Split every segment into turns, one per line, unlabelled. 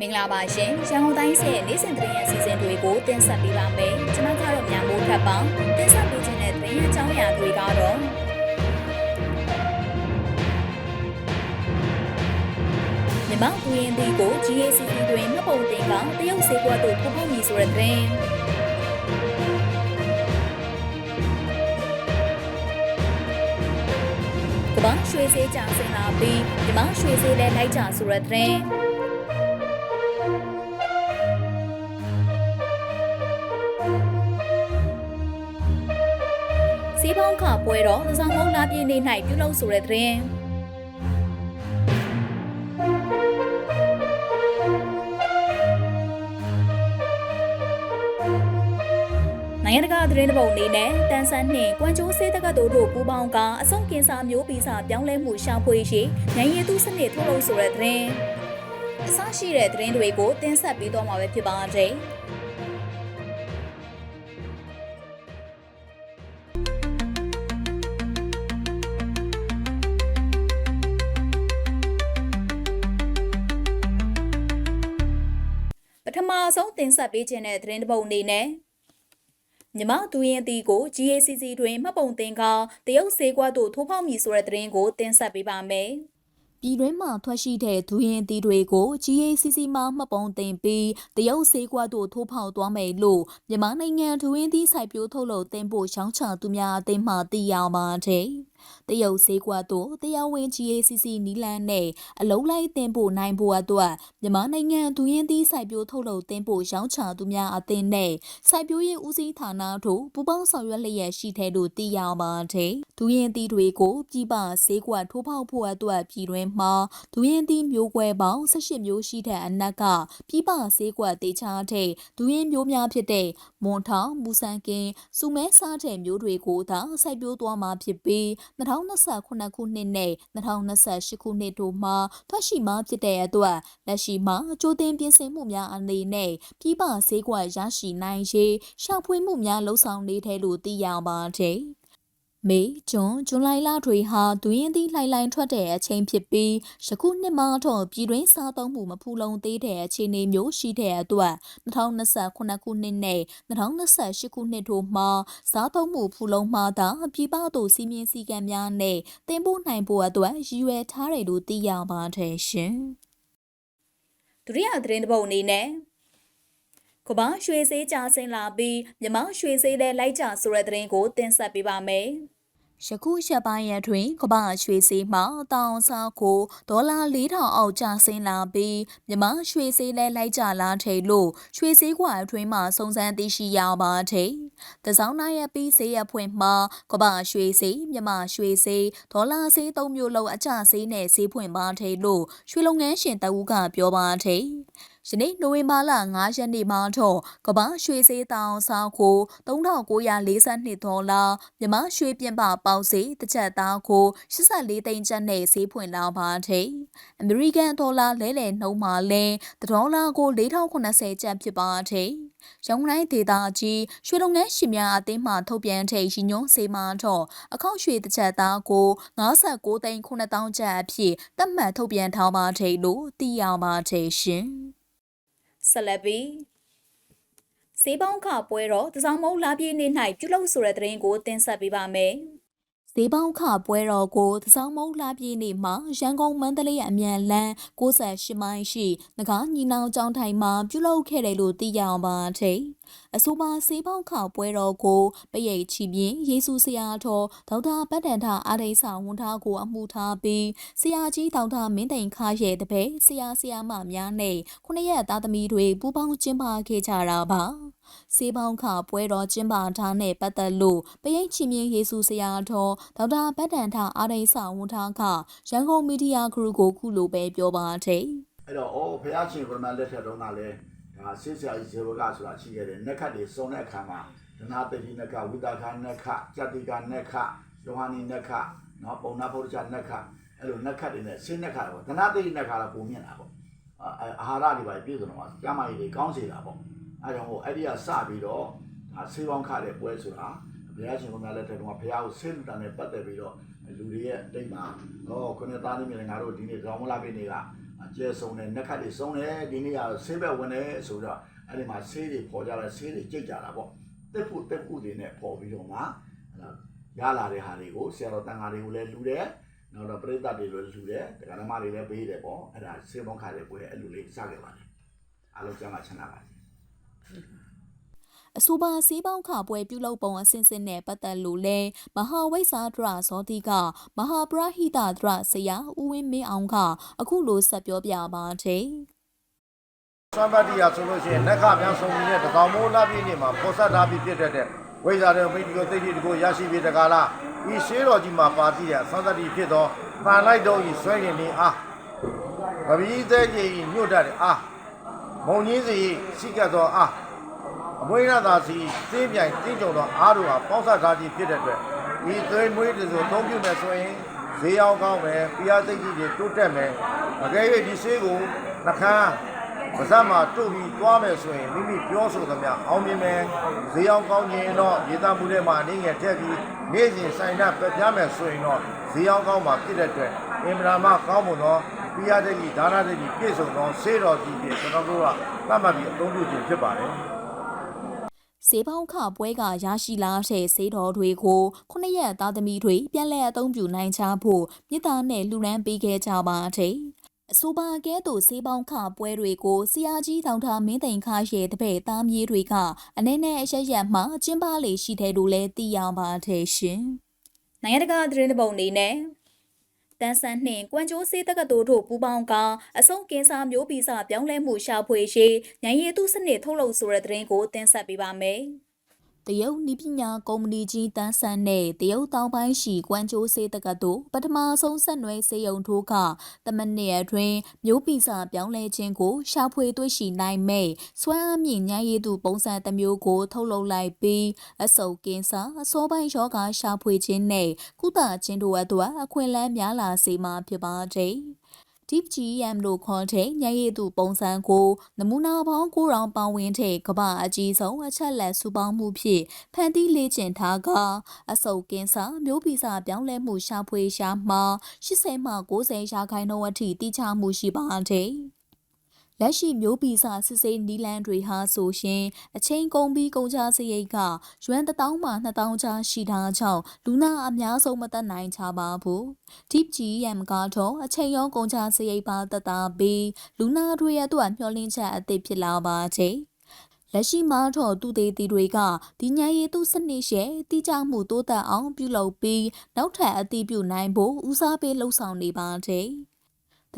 မင်္ဂလာပါရှင်ရန်ကုန်တိုင်းရဲ့နေ့စဉ်သတင်းရအစီအစဉ်တွေကိုတင်ဆက်ပေးပါမယ်ကျွန်မကတော့ညမိုးထပ်ပါတင်ဆက်ပေးခြင်းတဲ့သတင်းရအကြောင်းအရာတွေကတော့မြန်မာပြည်ရင်ဒီကို GACC တွင်မှတ်ပုံတင်ကတရုတ်စေကွက်တို့ထုတ်ဖို့မည်ဆိုတဲ့သတင်းကမ္ဘာရွှေစေးကြဆင်လာပြီးမြန်မာရွှေစေးလည်းလိုက်ကြဆိုတဲ့သတင်း ခပွဲတော်သဆောင်မုံလာပြည့်နေ့၌ပြုလုပ်ဆိုတဲ့သတင်းနိုင်ငံတကာသတင်းတပုတ်အနေနဲ့တန်ဆန်နှင့်ကွမ်ကျိုးစေးတက္ကသိုလ်တို့ပူးပေါင်းကအဆုံးကင်စာမျိုးဗီဇပြောင်းလဲမှုရှာဖွေရှိဉာဏ်ရည်သူစနစ်ထုတ်လုပ်ဆိုတဲ့သတင်းအစရှိတဲ့သတင်းတွေကိုတင်ဆက်ပေးတော့မှာပဲဖြစ်ပါတယ်။ ပထမဆုံးတင်ဆက်ပေးခြင်းတဲ့သတင်းတစ်ပုဒ်အနေနဲ့မြမသူရင်တီကို GACC တွင်မှတ်ပုံတင်ကတရုတ်စေကွက်တို့ထိုးဖောက်မည်ဆိုတဲ့သတင်းကိုတင်ဆက်ပေးပါမယ်။ပြည်တွင်းမှာထွက်ရှိတဲ့ဒူရင်တီတွေကို GACC မှမှတ်ပုံတင်ပြီးတရုတ်စေကွက်တို့ထိုးဖောက်သွားမယ်လို့မြန်မာနိုင်ငံဒူရင်တီစိုက်ပျိုးထုတ်လုပ်တင်ဖို့ရောင်းချသူများအသင်းမှသိရပါတယ်။ တရုတ်ဈေးကွက်သို့တရားဝင် GACC နီလန်းနဲ့အလုံးလိုက်တင်ပို့နိုင်ဖို့အတွက်မြန်မာနိုင်ငံဒူရင်သီးစိုက်ပျိုးထုတ်လုပ်တင်ပို့ရောင်းချသူများအသင်းနဲ့စိုက်ပျိုးရေးဦးစီးဌာနတို့ပူးပေါင်းဆောင်ရွက်လျက်ရှိတဲ့လို့သိရပါတယ်။ဒူရင်သီးတွေကိုပြည်ပဈေးကွက်ထိုးဖောက်ဖို့အတွက်ပြည်တွင်းမှာဒူရင်သီးမျိုးကွဲပေါင်း18မျိုးရှိတဲ့အနက်ကပြည်ပဈေးကွက်တေချာတဲ့ဒူရင်မျိုးများဖြစ်တဲ့မွန်ထောင်မူဆန်ကင်းစုမဲစားတဲ့မျိုးတွေကိုသာစိုက်ပျိုးသွားမှာဖြစ်ပြီး2029ခုနှစ်နဲ့2028ခုနှစ်တို့မှာထွက်ရှိမှဖြစ်တဲ့အတွက်လက်ရှိမှာအကျိုးတင်ပြင်ဆင်မှုများအနေနဲ့ပြည်ပဈေးကွက်ရရှိနိုင်ရေးရှာဖွေမှုများလှုံ့ဆော်နေတဲ့လို့သိရပါတယ်။ မေဂျွန်ဇွန်လလတွေဟာဒူရင်သီးလှိုင်လှိုင်ထွက်တဲ့အချိန်ဖြစ်ပြီးယခုနှစ်မှတော့ပြည်တွင်းစားသုံးမှုမဖူလုံသေးတဲ့အခြေအနေမျိုးရှိတဲ့အတွက်2029ခုနှစ်နဲ့2028ခုနှစ်တို့မှာစားသုံးမှုဖူလုံမှသာပြည်ပသို့စီးမြင်စည်းကမ်းများနဲ့တင်ပို့နိုင်ဖို့အတွက်ရည်ရွယ်ထားတယ်လို့သိရပါတယ်ရှင်။ဒုတိယသတင်းတစ်ပုဒ်အနေနဲ့ကဘာရွှေစေးကြဆင်းလာပြီးမြမရွှေစေးတဲ့လိုက်ကြဆိုတဲ့သတင်းကိုတင်ဆက်ပေးပါမယ်။ ယခုရက်ပိုင်းရတွင်ကမ္ဘာရွှေစည်းမှတောင်စားကိုဒေါ်လာ4000အောက်ကျဆင်းလာပြီးမြမရွှေစည်းလဲလိုက်ကြလာထေလို့ရွှေစည်းကွာအတွင်းမှစုံစမ်းသိရှိရပါတဲ့။တစောင်းနိုင်ရပြီးဈေးရဖွင့်မှာကမ္ဘာရွှေစည်းမြမရွှေစည်းဒေါ်လာစည်း၃မျိုးလုံးအကျဈေးနဲ့ဈေးဖွင့်ပါထေလို့ရွှေလုပ်ငန်းရှင်တဦးကပြောပါတဲ့။ ယနေ့နိုဝင်ဘာလ9ရက်နေ့မှာတော့ကမ္ဘာရွှေစေးတောင်စားကို3942ဒေါ်လာမြမရွှေပြင်ပပေါက်စေတစ်ချက်သားကို84သိန်းကျပ်နဲ့ဈေးဖွင့်လာပါတယ်။အမေရိကန်ဒေါ်လာလဲလှယ်နှုန်းမှာလဲဒေါ်လာကို4080ကျပ်ဖြစ်ပါတယ်။ရောင်းတိုင်းဒေတာကြီးရွှေလုပ်ငန်းရှင်များအသင်းမှထုတ်ပြန်တဲ့ရည်ညွှန်းစေးမှာတော့အခောက်ရွှေတစ်ချက်သားကို59သိန်း9000ကျပ်အဖြစ်သတ်မှတ်ထုတ်ပြန်ထားပါတယ်လို့သိရပါတယ်ရှင်။ ဆက်လက်ပြီးစေးပေါင်းခပွဲတော်တစောင်းမုံလာပြည့်နေ့၌ပြုလုပ်ဆိုတဲ့သတင်းကိုတင်ဆက်ပေးပါမယ်။ ဈေးပေါင်းခပွဲတော်ကိုသဆောင်မုံလှပြည့်နေ့မှာရန်ကုန်မန္တလေးအမြန်လမ်း68မိုင်ရှိငကားညီနောင်ကျောင်းထိုင်မှာပြုလုပ်ခဲ့တယ်လို့သိရပါတယ်။အဆိုပါဈေးပေါင်းခပွဲတော်ကိုပရိတ်ချီပြင်းယေစုဆရာတော်ဒေါက်တာပတ္တန်ထအာရိဆာဝန်ထားကိုအမှုထားပြီးဆရာကြီးဒေါက်တာမင်းသိန်ခါရဲ့တပည့်ဆရာဆရာမများနဲ့ခုနှစ်ရက်သားသမီးတွေပူးပေါင်းကျင်းပခဲ့ကြတာပါ။ စေးပေါင်းခပွဲတော်ကျင်းပထားနဲ့ပတ်သက်လို့ပရိတ်ချီမြင့်ယေစုဆရာတော်ဒေါက်တာပတ္တန်ထအာရိဆဝန်ထားကရန်ကုန်မီဒီယာဂရုကိုခုလိုပဲပြောပါတယ်
အဲ့တော့အော်ဘုရားရှင်ဘုရားလက်ထက်တုန်းကလည်းဒါဆေးဆရာကြီးဇေဝကဆိုတာရှိခဲ့တယ်နက်ခတ်တွေစုံတဲ့အခါမှာဒနာတတိနက်ခဝိတာခနက်ခကြတိကနက်ခယောဟန်နီနက်ခနော်ပုံနာဗုဒ္ဓချနက်ခအဲ့လိုနက်ခတ်တွေနဲ့ဆေးနက်ခပေါ့ဒနာတတိနက်ခကတော့ပုံမြင်တာပေါ့အာဟာရတွေပါပြည့်စုံတော့ကျမကြီးတွေကောင်းစေတာပေါ့ အဲကြောင့်ဟိုအဲ့ဒီကစပြီးတော့ဒါဆေးပေါင်းခတဲ့ပွဲဆိုတာဘုရားရှင်ဘုရားလက်ထက်ကဘုရားကိုဆေးလူတာနဲ့ပတ်သက်ပြီးတော့လူတွေရဲ့အတိတ်မှာဟောခုနှစ်သားသမီးတွေငါတို့ဒီနေ့ဒေါမလာပြည့်နေ့ကအကျဲဆုံးတယ်နှက်ခတ်တွေဆုံးတယ်ဒီနေ့ကဆေးဘက်ဝင်တယ်ဆိုတော့အဲ့ဒီမှာဆေးတွေပေါ်ကြတယ်ဆေးတွေကြိတ်ကြတာပေါ့တက်ဖို့တက်ဖို့တွေနဲ့ပေါ်ပြီးတော့မှအဲ့ဒါရလာတဲ့ဟာတွေကိုဆရာတော်တန်ဃာတွေကိုလည်းလူတယ်နောက်တော့ပရိသတ်တွေလည်းလူတယ်တရားဓမ္မတွေလည်းပေးတယ်ပေါ့အဲ့ဒါဆေးပေါင်းခါတဲ့ပွဲအဲ့လိုလေးစခဲ့ပါတယ်အားလုံးကျမ်းမှာချမ်းသာပါစေ
အဆိုပါစေးပေါင်းခပွဲပြုလုပ်ပုံအစဉ်စဉ်နဲ့ပတ်သက်လို့လဲမဟာဝိဇ္ဇာဒရဇောတိကမဟာပရဟိတဒရဆရာဦးဝင်းမင်းအောင်ကအခုလိုဆက်ပြောပြပါတဲ့
သံပတ္တိယဆိုလို့ရှိရင်နက္ခပြန်ဆုံးပြီးတဲ့တကောင်မိုးလာပြည့်နေ့မှာပေါ်ဆက်ထားပြီးဖြစ်တတ်တဲ့ဝိဇ္ဇာတဲ့မိတိကိုသိတိတကိုရရှိပြီးတကားလားဤရှေးတော်ကြီးမှာပါတိရသံတတိဖြစ်သောပန်လိုက်တော့ဤဆွဲရင်နေအားဗဗီသေးကြီးညွတ်တတ်တဲ့အား မုံကြီးစီရှိကတ်သောအားအမွေးရသာစီသိပြိုင်တင်းကြုံသောအားတို့ဟာပေါင်းဆက်ထားခြင်းဖြစ်တဲ့အတွက်ဤသွေးမွေးတို့ဆိုသုံးပြုမယ်ဆိုရင်ဈေးရောက်ကောင်းမယ်ပြားသိကြီးတွေတိုးတက်မယ်အကယ်၍ဒီဆေးကိုနှခမ်းပါဇက်မှာတို့ပြီးသွားမယ်ဆိုရင်မိမိပြောဆိုသမျှအောင်မြင်မယ်ဈေးအောင်ကောင်းခြင်းတော့ရေတမှုထဲမှာအနေငယ်ထက်ပြီးနေ့စဉ်ဆိုင်နှက်ပြပြမယ်ဆိုရင်တော့ဈေးအောင်ကောင်းမှာဖြစ်တဲ့အတွက်အင်မရာမကောင်းမွန်သော ပိယတဲ့ကြီးဒါနတဲ့ကြီးပြည့်စုံသောစေတော်ကြီးဖြင့်ကျွန်တော်တို့ကသတ်မှတ်ပြီးအသုံးပြုခြင်းဖြစ်ပါတယ်
စေပေါင်းခပွဲကရရှိလာတဲ့စေတော်တွေကိုခုနှစ်ရက်သားသမီးတွေပြန်လည်အသုံးပြုနိုင်ကြဖို့မြေသားနဲ့လူရန်ပေးခဲ့ကြပါတဲ့အဆိုပါကဲ့သို့စေပေါင်းခပွဲတွေကိုဆရာကြီးထောင်ထားမင်းသိန်ခရဲ့တပည့်သားမြေးတွေကနေနဲ့အရရက်မှကျင်းပလေရှိတယ်လို့လည်းသိရပါတယ်ရှင်။နိုင်ငံတကာသတင်းပုံအနေနဲ့ တန်ဆန်နှင့်ကွမ်ကျိုးစေးတက္ကသိုလ်တို့ပူးပေါင်းကအစုံကင်းစာမျိုးဗီဇပြောင်းလဲမှုရှာဖွေရေးညံရည်သူစနစ်ထုတ်လုပ်ဆိုတဲ့သတင်းကိုတင်ဆက်ပေးပါမယ်။ တရုတ်နီးပညာကုမ္ပဏီကြီးတန်းဆန်နဲ့တရုတ်တောင်ပိုင်းရှိကွမ်ကျိုးစေးတက္ကသိုလ်ပထမဆုံးဆက်နွယ်စေယုံထိုးကတမနစ်အတွင်းမျိုးဗီဇပြောင်းလဲခြင်းကိုရှာဖွေတွေ့ရှိနိုင်မဲ့စွမ်းအားမြင့်ညံရည်သူပုံစံတစ်မျိုးကို ထုတ်လုပ်လိုက်ပြီးအဆုပ်ကင်းစာအစောပိုင်းယောဂါရှာဖွေခြင်းနဲ့ကုသခြင်းတို့အတွက်အခွင့်အလမ်းများလာစေမှာဖြစ်ပါတယ်။ Deep GM လို့ခေါ်တဲ့ညရည်သူပုံစံကိုနမူနာပေါင်း9ရောင်ပါဝင်တဲ့ကမ္ဘာအကြီးဆုံးအချက်လက်စုပေါင်းမှုဖြင့်ဖန်တီးလေ့ကျင့်ထားကအစုပ်ကင်းစာမျိုးဗီဇပြောင်းလဲမှုရှာဖွေရှာမှာ80မှ90ရာခိုင်နှုန်းအထိတိကျမှုရှိပါတယ်။ လက်ရှိမျိုးဗီဇစစ်စေးနီလန်တွေဟာဆိုရှင်အချိန်ကုန်ပြီးကုန်ကြစရိတ်ကရွမ်1000မှ2000ကျားရှိတာကြောင့်လူနာအများဆုံးမသက်နိုင်ချပါဘူး။ Deep GM ကတော့အချိန်ရောကုန်ကြစရိတ်ပါသက်သာပြီးလူနာတွေရဲ့အတွက်မျှော်လင့်ချက်အသစ်ဖြစ်လာပါတယ်။လက်ရှိမှာတော့သူသေးတီတွေကဒီညရည်သူစနစ်ရဲ့တိကျမှုတိုးတက်အောင်ပြုလုပ်ပြီးနောက်ထပ်အသိပြုနိုင်ဖို့ဦးစားပေးလှုပ်ဆောင်နေပါတယ်။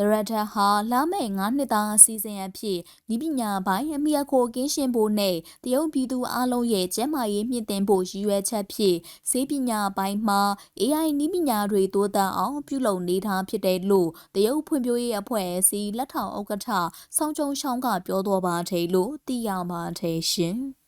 ဒရက်တာဟာလာမယ့်9နှစ်သားအစည်းအဝေးအဖြစ်ဤပညာပိုင်းအမိအခိုကင်းရှင်းဖို့နဲ့တရုတ်ပြည်သူအလုံးရဲ့ကျန်းမာရေးမြင့်တင်ဖို့ရည်ရွယ်ချက်ဖြင့်စေပညာပိုင်းမှာ AI နည်းပညာတွေတိုးတက်အောင်ပြုလုပ်နေတာဖြစ်တယ်လို့တရုတ်ဖွံ့ဖြိုးရေးအဖွဲ့အစည်းလက်ထောင်ဥက္ကဋ္ဌဆောင်းကျုံရှောင်းကပြောတော်ပါတယ်လို့သိရပါတယ်ရှင်။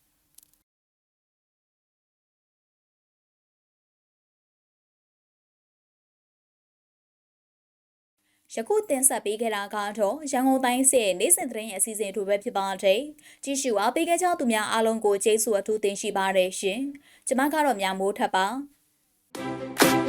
ယခုတင်ဆက်ပေးခဲ့တာကတော့ရန်ကုန်တိုင်းစစ်နေ့စဉ်သတင်းအစီအစဉ်တို့ပဲဖြစ်ပါတယ်။ကြည့်ရှုအားပေးခဲ့ကြသူများအားလုံးကိုကျေးဇူးအထူးတင်ရှိပါတယ်ရှင်။ကျွန်မကတော့မြမိုးထပ်ပါ။